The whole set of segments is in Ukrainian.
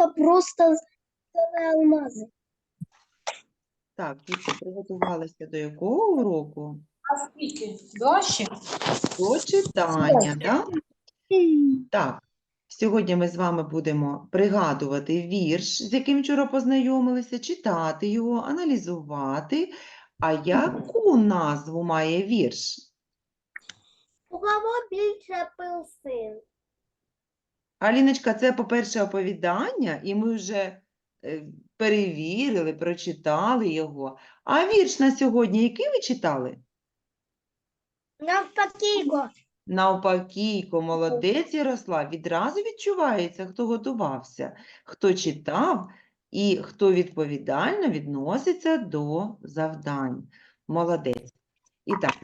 золото просто целые алмазы. Так, діти приготувалися до якого уроку? А скільки? Два ще? До читання, так? Так, сьогодні ми з вами будемо пригадувати вірш, з яким вчора познайомилися, читати його, аналізувати. А яку назву має вірш? У кого більше пил син? Аліночка, це, по-перше, оповідання, і ми вже е, перевірили, прочитали його. А вірш на сьогодні, який ви читали? Навпаки, Навпакійко, молодець Ярослав, відразу відчувається, хто готувався, хто читав і хто відповідально відноситься до завдань. Молодець. І так,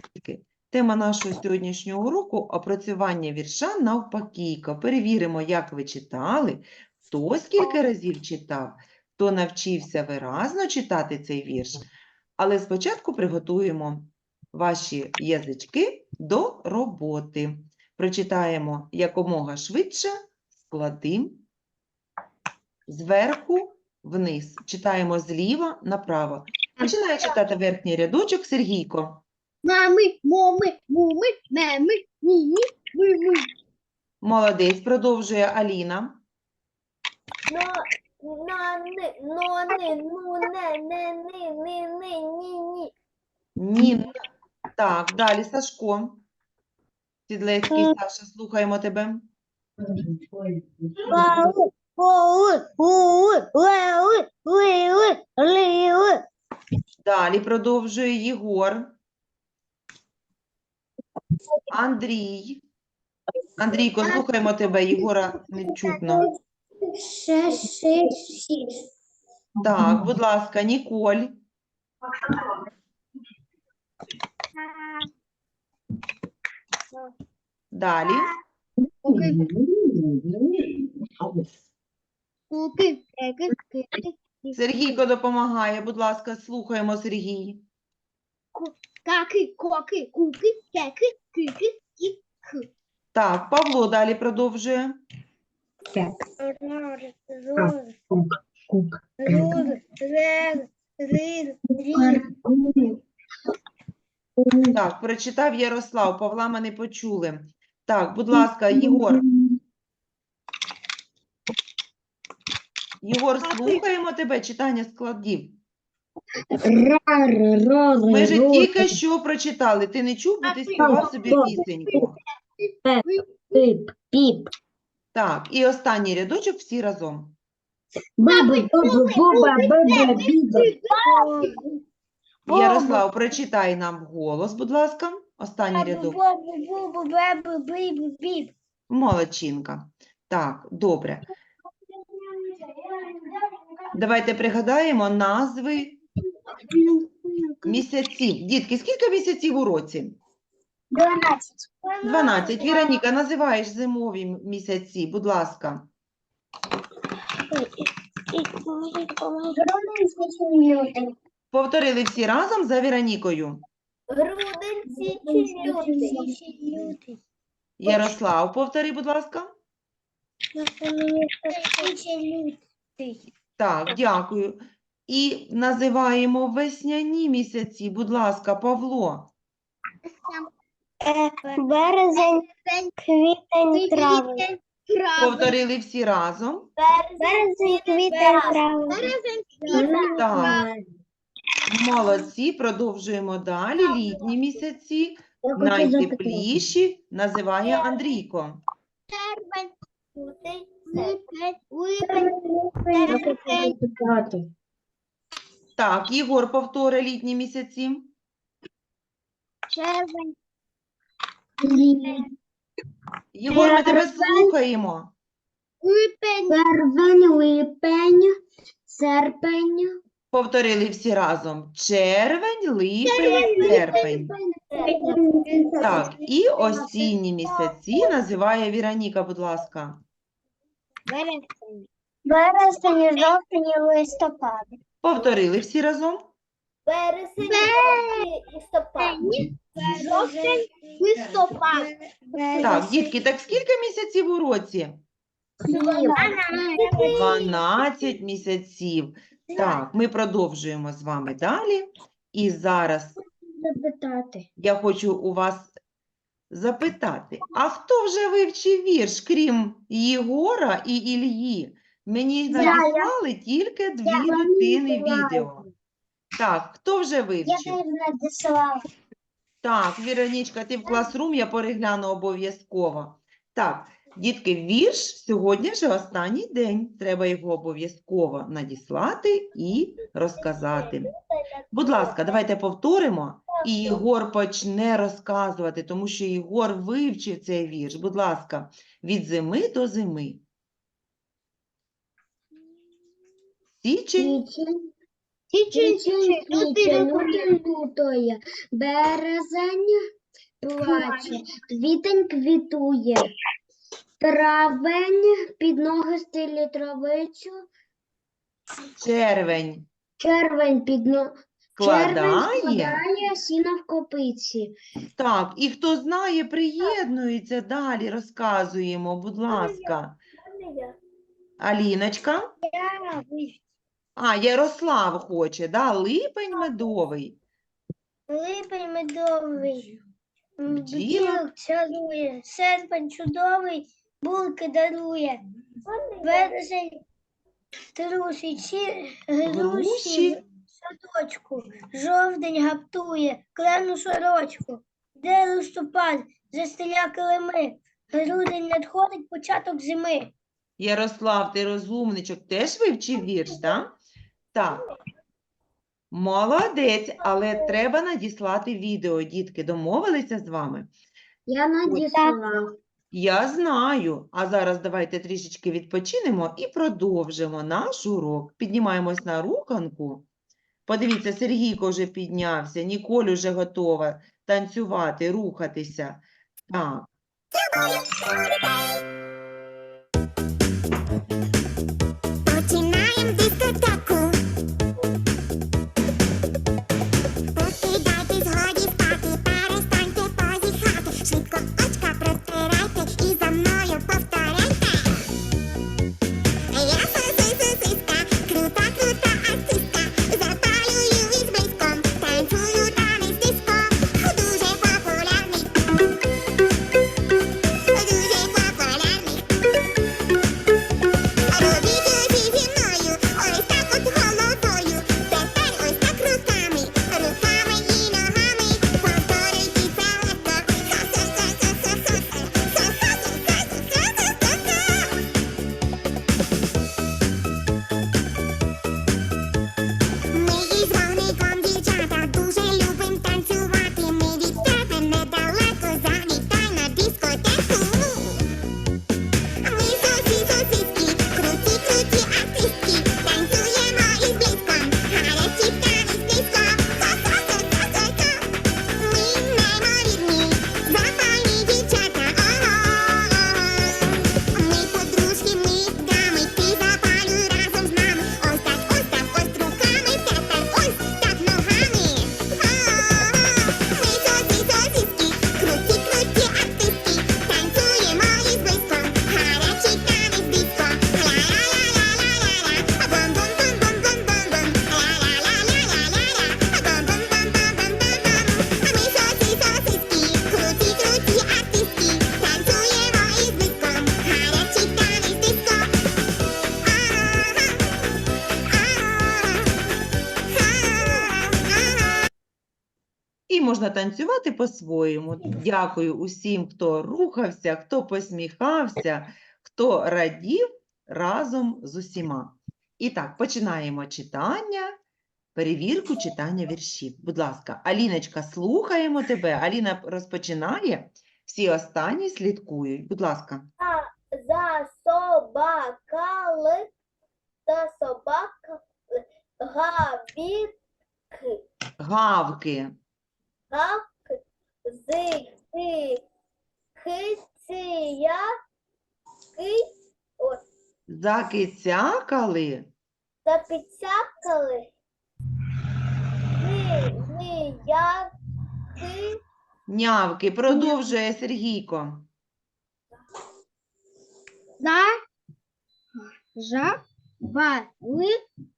тема нашого сьогоднішнього уроку – опрацювання вірша навпакійко. Перевіримо, як ви читали, хто скільки разів читав, хто навчився виразно читати цей вірш. Але спочатку приготуємо ваші язички до роботи. Прочитаємо якомога швидше склади зверху вниз. Читаємо зліва направо. Починає читати верхній рядочок Сергійко. Мами, моми, муми, меми, ні, мими. Молодець, продовжує Аліна. Но, но, ни, но, ни, ну, не, не, ни, ни, ни, ні, ні. Ні. Так, далі Сашко. Сідлецький Саша, слухаємо тебе. Леу, леу. Далі продовжує Єгор. Андрій. Андрійко, слухаємо тебе, Єгора не чутно. Так, будь ласка, Ніколь. Далі. Сергійко допомагає, будь ласка, слухаємо Сергій. Каки, коки, куки, Так, Павло далі продовжує. Так, прочитав Ярослав, Павла ми не почули. Так, будь ласка, Єгор. Єгор, слухаємо тебе, читання складів. Ми ж тільки що прочитали. Ти не чув, бо ти співав собі пісеньку. Пип, пип. Так, і останній рядочок всі разом. Баба, біба. Ярослав, прочитай нам вголос, будь ласка, останній рядок. Молодчинка. Так, добре. Давайте пригадаємо назви місяців. Дітки, скільки місяців у році? 12. 12. Віроніка, називаєш зимові місяці, будь ласка. Повторили всі разом за Віронікою. Грудень, січень, лютий. Ярослав, повтори, будь ласка. Січень, лютий. Так, дякую. І називаємо весняні місяці, будь ласка, Павло. Березень, квітень, травень. Повторили всі разом. Березень, квітень, травень. Березень, Так. Молодці, продовжуємо далі. Літні місяці, найтепліші, називає Андрійко. Червень, лютий, липень, липень, Так, Єгор повтори літні місяці. червень, Єгор, ми тебе слухаємо. липень, червень, липень, серпень, Повторили всі разом. Червень, липень, серпень. Так, і осінні місяці називає Віроніка, будь ласка. Вересень. Вересень, жовтень, листопад. Повторили всі разом. Вересень, листопад. Жовтень, листопад. Так, дітки, так скільки місяців у році? 12 місяців. Так, ми продовжуємо з вами далі. І зараз я хочу у вас запитати, а хто вже вивчив вірш, крім Єгора і Ільї? Мені я. надіслали тільки дві Я. дитини відео. Так, хто вже вивчив? надіслала. Так, Віронічка, ти в класрум, я перегляну обов'язково. Так, дітки, вірш сьогодні вже останній день. Треба його обов'язково надіслати і розказати. Будь ласка, давайте повторимо, і Єгор почне розказувати, тому що Єгор вивчив цей вірш. Будь ласка, від зими до зими. Січень, Січень, січень, лютий, лютоє, березень плаче, квітень квітує, травень під ноги стелі травицю, червень. Червень під но... червень складає. складає сіно в копиці. Так, і хто знає, приєднується далі, розказуємо, будь ласка. Аліночка. А, Ярослав хоче, да? Липень медовий. Липень медовий, Бджіла. чарує, серпень чудовий, булки дарує, березень трусить, груші садочку, жовтень гаптує, клену сорочку, де листопад, застеля килими, грудень надходить початок зими. Ярослав, ти розумничок, теж вивчив вірш, так? Так. Молодець, але треба надіслати відео, дітки. Домовилися з вами? Я надіслала. Я знаю. А зараз давайте трішечки відпочинемо і продовжимо наш урок. Піднімаємось на руканку. Подивіться, Сергійко вже піднявся, Ніколь уже готова танцювати, рухатися. Так. Можна танцювати по-своєму. Дякую усім, хто рухався, хто посміхався, хто радів разом з усіма. І так, починаємо читання, перевірку читання віршів. Будь ласка, Аліночка, слухаємо тебе. Аліна розпочинає, всі останні слідкують. Будь ласка. За собакали, за собакали, гавітки, Гавки, гавки, зики, хиція, кись, ось, закицякали, запицякали, ни, ніяки, нявки. Продовжує Сергійко. за Жабали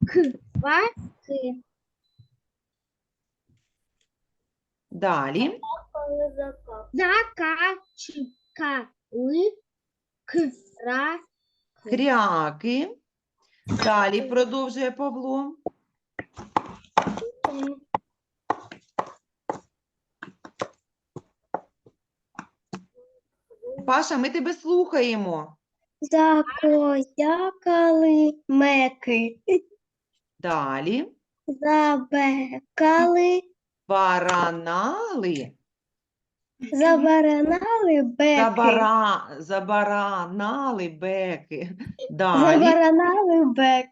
кваки. Далі. Закачкали кра. Кряки. Далі продовжує Павло. Паша, ми тебе слухаємо. Закозякали меки. Далі. Забекали, Баранали. забаранали беки. Забара... Забаранали беки. Далі. Забаранали беки.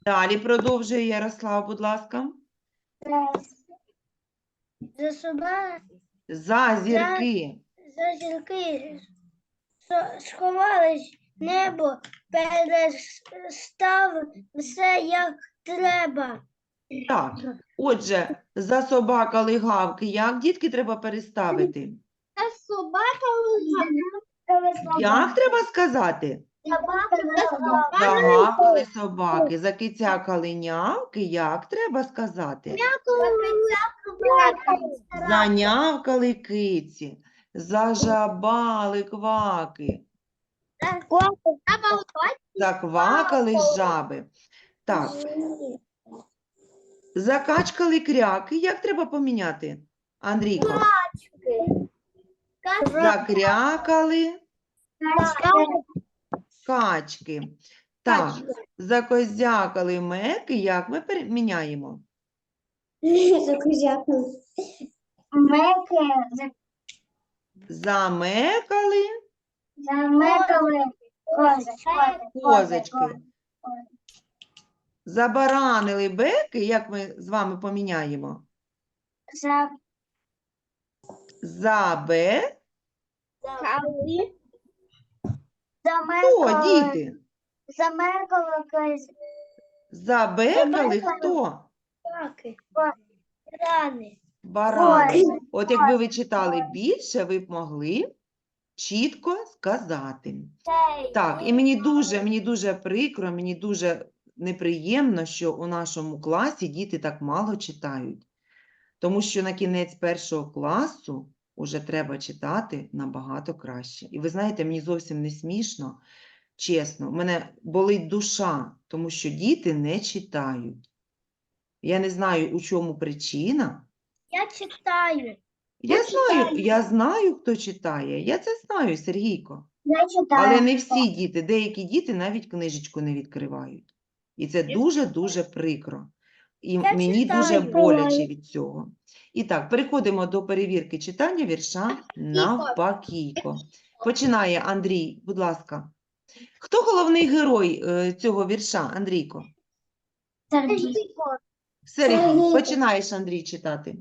Далі продовжує Ярослав, будь ласка. Засуба, Зазірки. зазірки сховались небо, перестав все як треба. Так. Отже, засобакали гавки. Як дітки треба переставити? Та собака Як треба сказати? Загавкали собаки, закицякали нявки. Як треба сказати? Занявкали киці, зажабали кваки, заквакали жаби. Так, закачкали кряки. Як треба поміняти? Андрійко, закрякали качки. Так, закозякали меки. Як ми переміняємо? Меки Замекали замекали козочки. Забаранили беки, як ми з вами поміняємо? Забе. Закали. Хто, діти? Замекали Забекали хто? козаки. Рани. Барани. От якби ви читали більше, ви б могли чітко сказати. Так, і мені дуже, мені дуже прикро, мені дуже неприємно, що у нашому класі діти так мало читають. Тому що на кінець першого класу вже треба читати набагато краще. І ви знаєте, мені зовсім не смішно, чесно, в мене болить душа, тому що діти не читають. Я не знаю, у чому причина. Я читаю. Я знаю, я знаю, хто читає. Я це знаю, Сергійко. Я читаю. Але не всі діти, деякі діти навіть книжечку не відкривають. І це дуже-дуже прикро. І Я мені дуже читаю. боляче від цього. І так, переходимо до перевірки читання вірша навпакійко. Починає Андрій, будь ласка. Хто головний герой е, цього вірша, Андрійко? Сергій, Сергій. починаєш, Андрій, читати.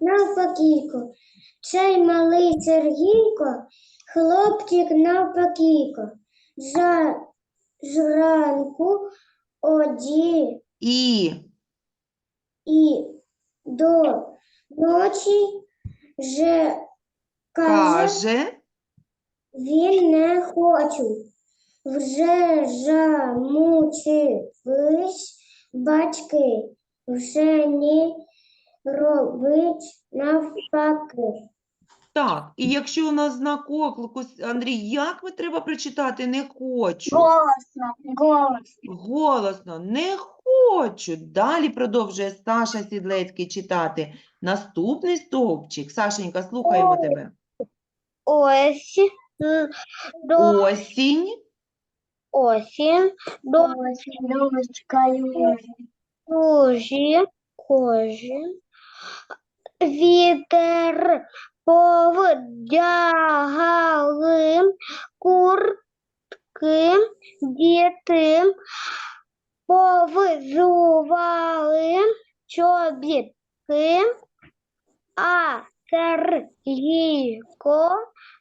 Навпакійко. Цей малий Сергійко, хлопчик навпакійко. За зранку оді І і до ночі же каже, каже, він не хочу. Вже замучились батьки, вже не робить навпаки. Так, і якщо у нас знак оклику, Андрій, як ми треба прочитати? Не хочу. Голосно, голосно. Голосно, не хочу. Далі продовжує Саша Сідлецький читати. Наступний стовпчик. Сашенька, слухаємо тебе. Ось до Осінь, осінь, до кожі, кожі, вітер повдягали куртки, діти повзували чобітки, а Сергійко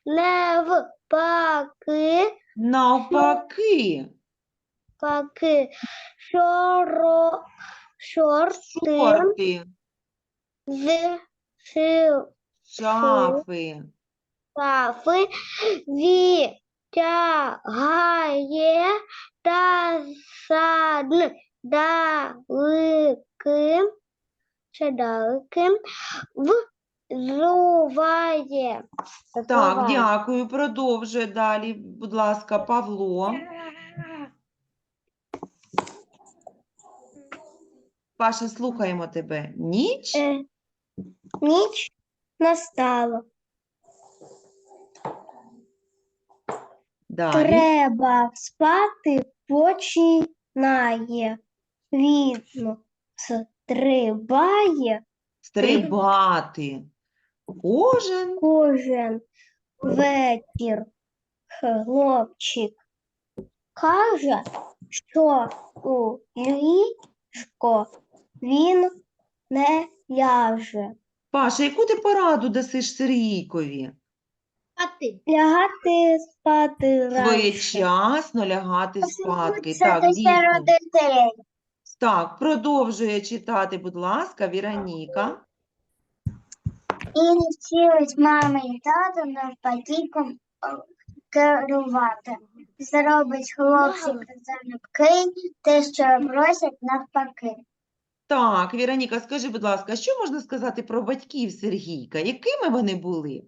навпаки навпаки, Паки шоро, шорти шорти, з шафи, шафи, ві, тягає та сад далеким, ще далеким, взуває. Так, дякую. Продовжує далі, будь ласка, Павло. Паша, слухаємо тебе. Ніч? Е, ніч настала. Далі. Треба спати починає. Видно, стрибає Стрибати. Кожен кожен вечір. Хлопчик каже, що у ліжко він не ляже. Паша, яку ти пораду дасиш Сергійкові? А ти? Лягати спати. Своєчасно лягати спадки. Так, дійсно. Так, продовжує читати, будь ласка, Віроніка. І не вчились мами і тато навпадіком керувати. Зробить хлопчик залюбки, те, що просять навпаки. Так, Віроніка, скажи, будь ласка, що можна сказати про батьків Сергійка? Якими вони були?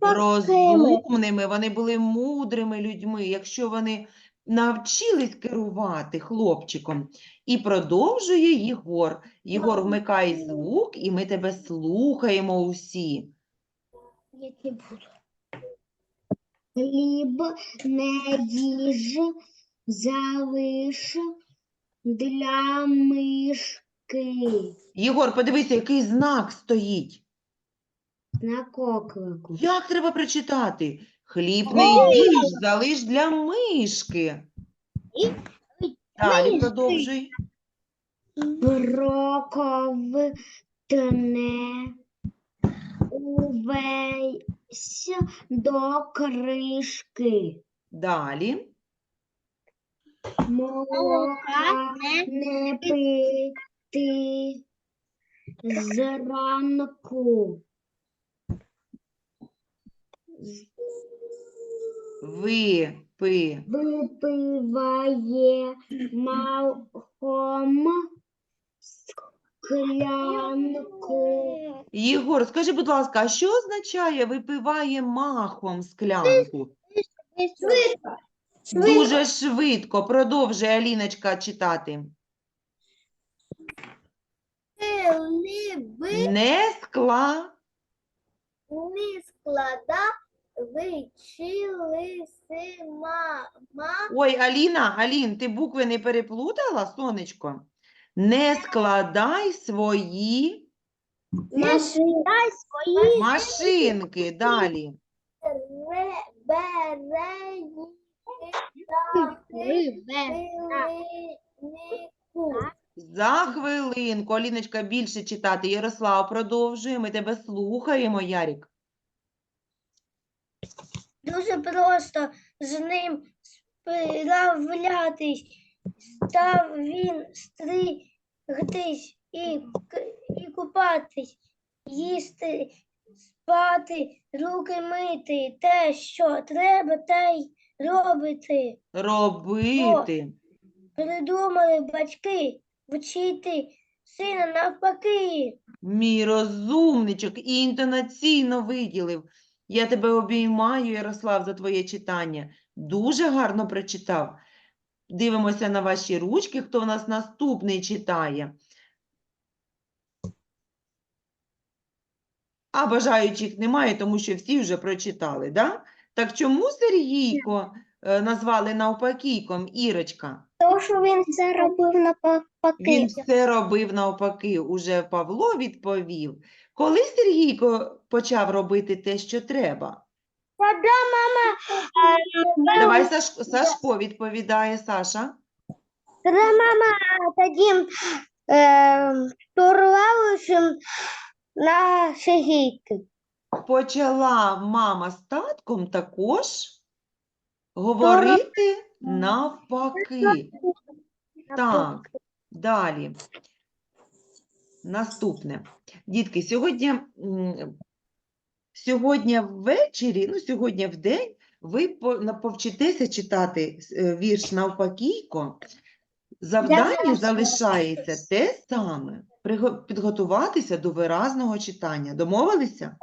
Розумними, вони були мудрими людьми, якщо вони навчились керувати хлопчиком. І продовжує Єгор. Єгор, вмикай звук, і ми тебе слухаємо усі. Хліб не їж, залиш для мишки Єгор, подивися, який знак стоїть. на коклику. Як треба прочитати? Хліб не їж, залиш для мишки. Далі продовжуй. Проковтне увесь до кришки. Далі. Молока не пити зранку. Випи. Випиває малком склянку. Єгор, скажи, будь ласка, а що означає випиває махом склянку? Дуже швидко. Продовжує Аліночка читати. Не скла. не склада вичилися мама. Ой, Аліна, Алін, ти букви не переплутала, сонечко? Не складай свої Машина свої машинки. Далі. За хвилинку. Аліночка більше читати. Ярослав, продовжує. Ми тебе слухаємо, Ярік. Дуже просто з ним справлятись. Став він стригтись і, і купатись, їсти, спати, руки мити, те, що треба, те й робити. Робити. Придумали батьки вчити сина навпаки. Мій розумничок і інтонаційно виділив. Я тебе обіймаю, Ярослав, за твоє читання. Дуже гарно прочитав. Дивимося на ваші ручки, хто в нас наступний читає. А бажаючих немає, тому що всі вже прочитали, да? Так чому Сергійко е, назвали навпакійком, Ірочка? Тому що він це робив навпаки. Він все робив навпаки, уже Павло відповів. Коли Сергійко почав робити те, що треба? Когда мама, е, Давай Саш... Сашко відповідає, Саша. когда мама таким е, турвалищем на Сергійки. Почала мама з татком також говорити навпаки. Так, далі. Наступне. Дітки, сьогодні сьогодні ввечері, ну, сьогодні в день, ви повчитеся читати е, вірш навпакійко. Завдання залишається те саме підготуватися до виразного читання. Домовилися?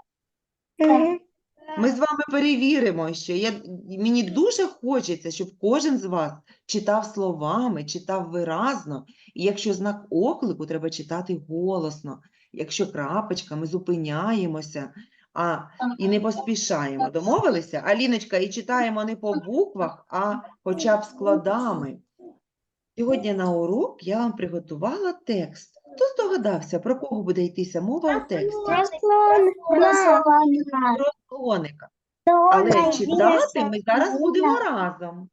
Ми з вами перевіримо, що я, мені дуже хочеться, щоб кожен з вас читав словами, читав виразно. І якщо знак оклику, треба читати голосно. Якщо крапочка, ми зупиняємося а, і не поспішаємо. Домовилися? Аліночка, і читаємо не по буквах, а хоча б складами. Сьогодні на урок я вам приготувала текст. Хто здогадався, про кого буде йтися мова у тексті? Про слоника. Але читати ми зараз будемо разом.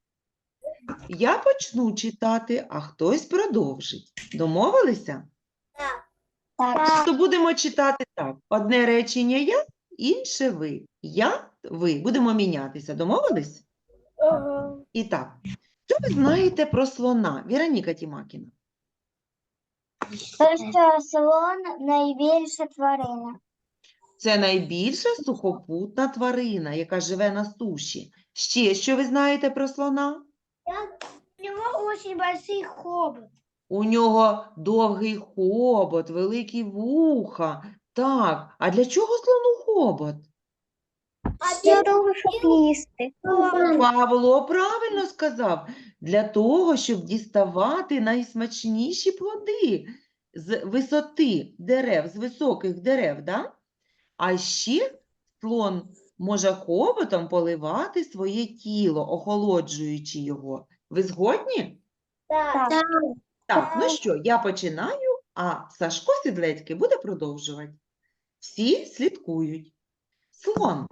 Я почну читати, а хтось продовжить. Домовилися? То будемо читати так. Одне речення я, інше ви. Я, ви. Будемо мінятися. Домовились? І так. Що ви знаєте про слона? Віроніка Тімакіна. То, що слон найбільша тварина. Це найбільша сухопутна тварина, яка живе на суші. Ще що ви знаєте про слона? У нього дуже большой хобот. У нього довгий хобот, великі вуха. Так, а для чого слону хобот? Щоб їсти. Павло правильно сказав. Для того, щоб діставати найсмачніші плоди з висоти дерев, з високих дерев, да? А ще слон може хоботом поливати своє тіло, охолоджуючи його. Ви згодні? Так. Так, ну що, я починаю, а Сашко Сідлецький буде продовжувати. Всі слідкують. Слон.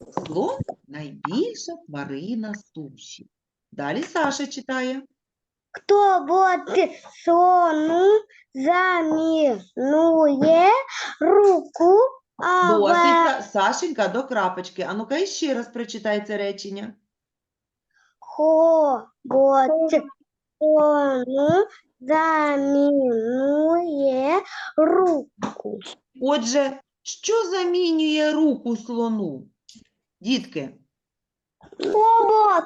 Слон найбільша тварина суші. Далі Саша читає. Хто буде слону замінує руку, а Досить, Са- Сашенька, до крапочки. А ну-ка іще раз прочитай це речення. хобот слону замінує руку. Отже, що замінює руку слону? Дітки, Хобот.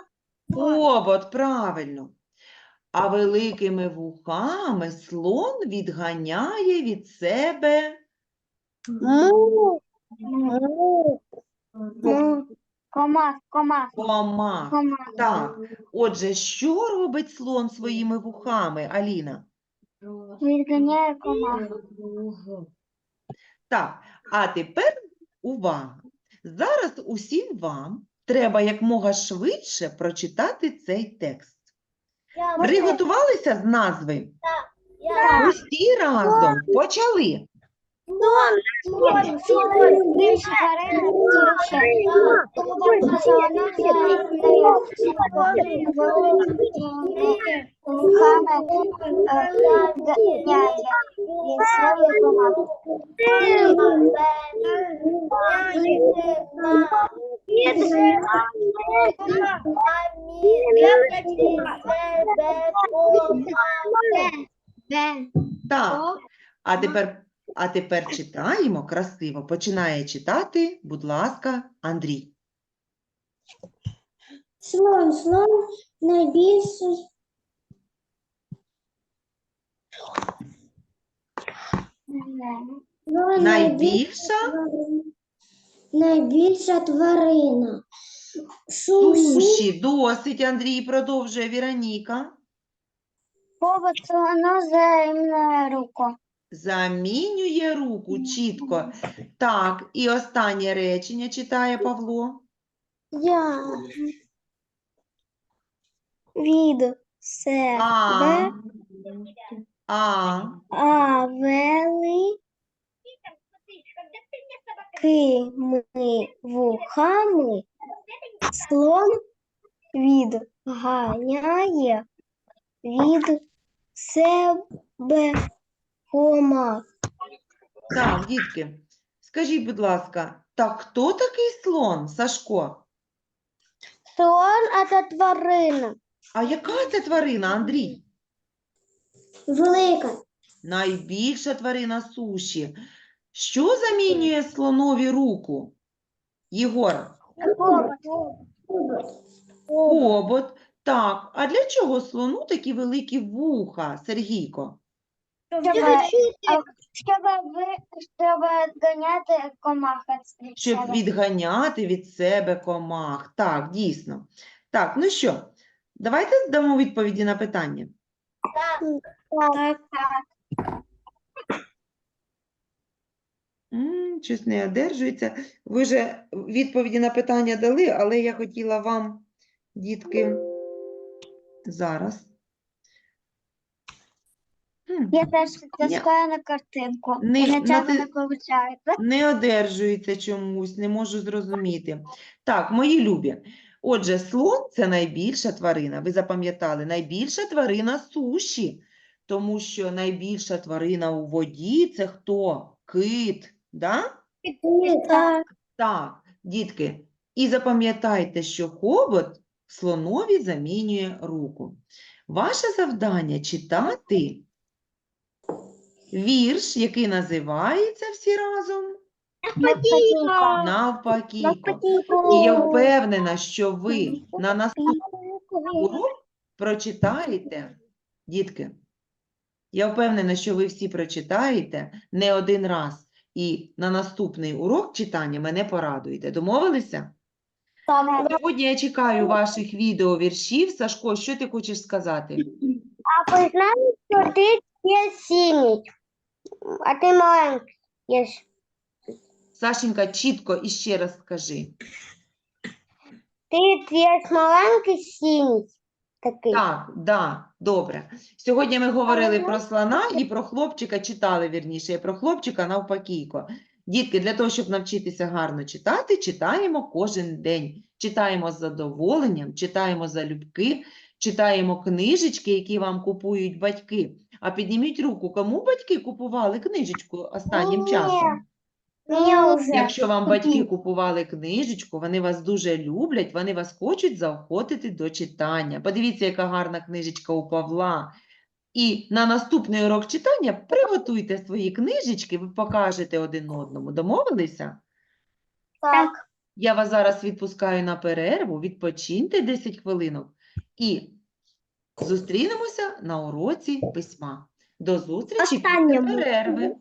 хобот, правильно. А великими вухами слон відганяє від себе Му. Му. Му. Комах, комах, комах. комах. Так, отже, що робить слон своїми вухами, Аліна? Відганяє комах. Так, а тепер увага. Зараз усім вам треба якмога швидше прочитати цей текст. Приготувалися з назви? Усі разом почали. Так. А тепер, а тепер читаємо красиво. Починає читати, будь ласка, Андрій. Слон, слон найбільший. Слон Найбільша найбільша тварина. Суші. суші. Досить, Андрій, продовжує Віроніка. Хобот слону займає руку. Замінює руку чітко. Так, і останнє речення читає Павло. Я від себе А, а, а великими вухами слон відганяє від себе комах. так, дітки, скажіть, будь ласка, так хто такий слон, Сашко? Слон – це тварина. А яка це тварина, Андрій? Велика. Найбільша тварина суші. Що замінює слонові руку? Єгор, хобот. Так, а для чого слону такі великі вуха, Сергійко? Щоб, щоб, ви, щоб ганяти комах від Щоб себе. відганяти від себе комах. Так, дійсно. Так, ну що, давайте дамо відповіді на питання. Так, так. М, Щось не одержується. Ви же відповіді на питання дали, але я хотіла вам, дітки, зараз. Я теж Ні. натискаю на картинку. Не- і нічого не виходить. Не одержується чомусь, не можу зрозуміти. Так, мої любі. Отже, слон це найбільша тварина. Ви запам'ятали, найбільша тварина суші, тому що найбільша тварина у воді це хто? Кит. Да? Так. Так, дітки, і запам'ятайте, що хобот слонові замінює руку. Ваше завдання читати вірш, який називається всі разом навпаки. І я впевнена, що ви на наступний урок прочитаєте, дітки, я впевнена, що ви всі прочитаєте не один раз. І на наступний урок читання мене порадуєте. Домовилися? Сьогодні я чекаю ваших відеовіршів. Сашко, що ти хочеш сказати? А знаєте, що ти є синій, а ти маленький. Є. Сашенька, чітко іще раз скажи. Ти є маленький синій. Такий. Так, да, добре. Сьогодні ми говорили про слона і про хлопчика читали, вірніше, про хлопчика навпакійко. Дітки, для того, щоб навчитися гарно читати, читаємо кожен день. Читаємо з задоволенням, читаємо залюбки, читаємо книжечки, які вам купують батьки. А підніміть руку, кому батьки купували книжечку останнім Ні. часом? Мені вже. Якщо вам батьки купували книжечку, вони вас дуже люблять, вони вас хочуть заохотити до читання. Подивіться, яка гарна книжечка у Павла. І на наступний урок читання приготуйте свої книжечки, ви покажете один одному. Домовилися? Так. Я вас зараз відпускаю на перерву, відпочиньте 10 хвилинок і зустрінемося на уроці письма. До зустрічі після перерви.